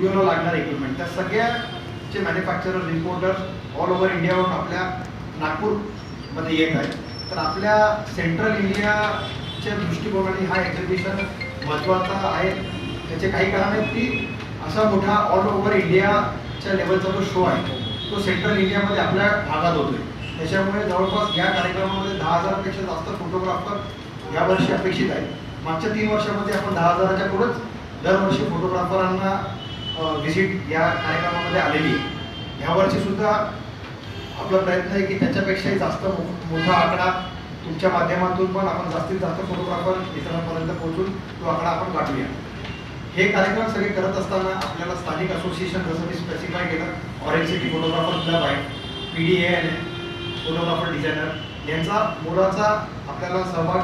Uno लागणार equipment त्या सगळ्याचे मॅन्युफॅक्चरर इम्पोर्टर ऑल ओव्हर इंडियावरून आपल्या नागपूरमध्ये येत आहे तर आपल्या सेंट्रल इंडियाच्या दृष्टिकोनाने हा एक्झिबिशन महत्त्वाचा आहे. त्याचे काही कारण आहेत की असा मोठा ऑल ओव्हर इंडियाच्या लेवलचा जो शो आहे तो सेंट्रल इंडियामध्ये आपल्या भागात होतोय. त्याच्यामुळे जवळपास या कार्यक्रमामध्ये दहा हजारपेक्षा जास्त फोटोग्राफर यावर्षी अपेक्षित आहे मागच्या तीन वर्षामध्ये आपण दहा हजाराच्या पुढंच दरवर्षी फोटोग्राफरांना व्हिजिट या कार्यक्रमामध्ये आलेली. आहे यावर्षी सुद्धा आपला प्रयत्न आहे की त्याच्यापेक्षाही जास्त मो- मोठा आकडा तुमच्या माध्यमातून पण आपण जास्तीत जास्त फोटोग्राफर इतरांपर्यंत पोहोचून तो आकडा आपण गाठूया. हे कार्यक्रम सगळे करत असताना आपल्याला स्थानिक असोसिएशन जसं मी स्पेसिफाय केलं ऑरेंज सिटी फोटोग्राफर क्लब आहे P D A photographer designer यांचा मोलाचा आपल्याला सहभाग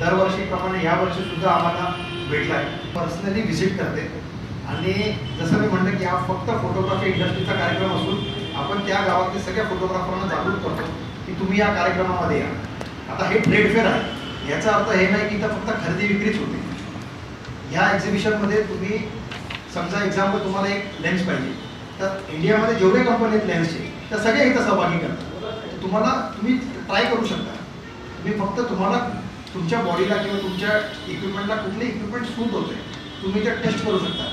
दरवर्षीप्रमाणे यावर्षी सुद्धा आम्हाला भेटला आहे पर्सनली व्हिजिट करते. आणि जसं मी म्हणलं की हा फक्त फोटोग्राफी इंडस्ट्रीचा कार्यक्रम असून आपण त्या गावातले सगळ्या फोटोग्राफरांना जागरूक करतो की तुम्ही या कार्यक्रमामध्ये या. आता हे ट्रेड फेअर आहे. याचा अर्थ हे नाही की इथं फक्त खरेदी विक्रीच होते. ह्या एक्झिबिशनमध्ये तुम्ही समजा एक्झाम्पल तुम्हाला एक लेन्स पाहिजे. तर इंडियामध्ये जेवढे कंपनी आहेत लेन्सचे त्या सगळे इथं सहभागी करतात. तुम्हाला तुम्ही ट्राय करू शकता. तुम्ही फक्त तुम्हाला तुमच्या बॉडीला किंवा तुमच्या इक्विपमेंटला कुठले इक्विपमेंट सूट होते तुम्ही ते टेस्ट करू शकता.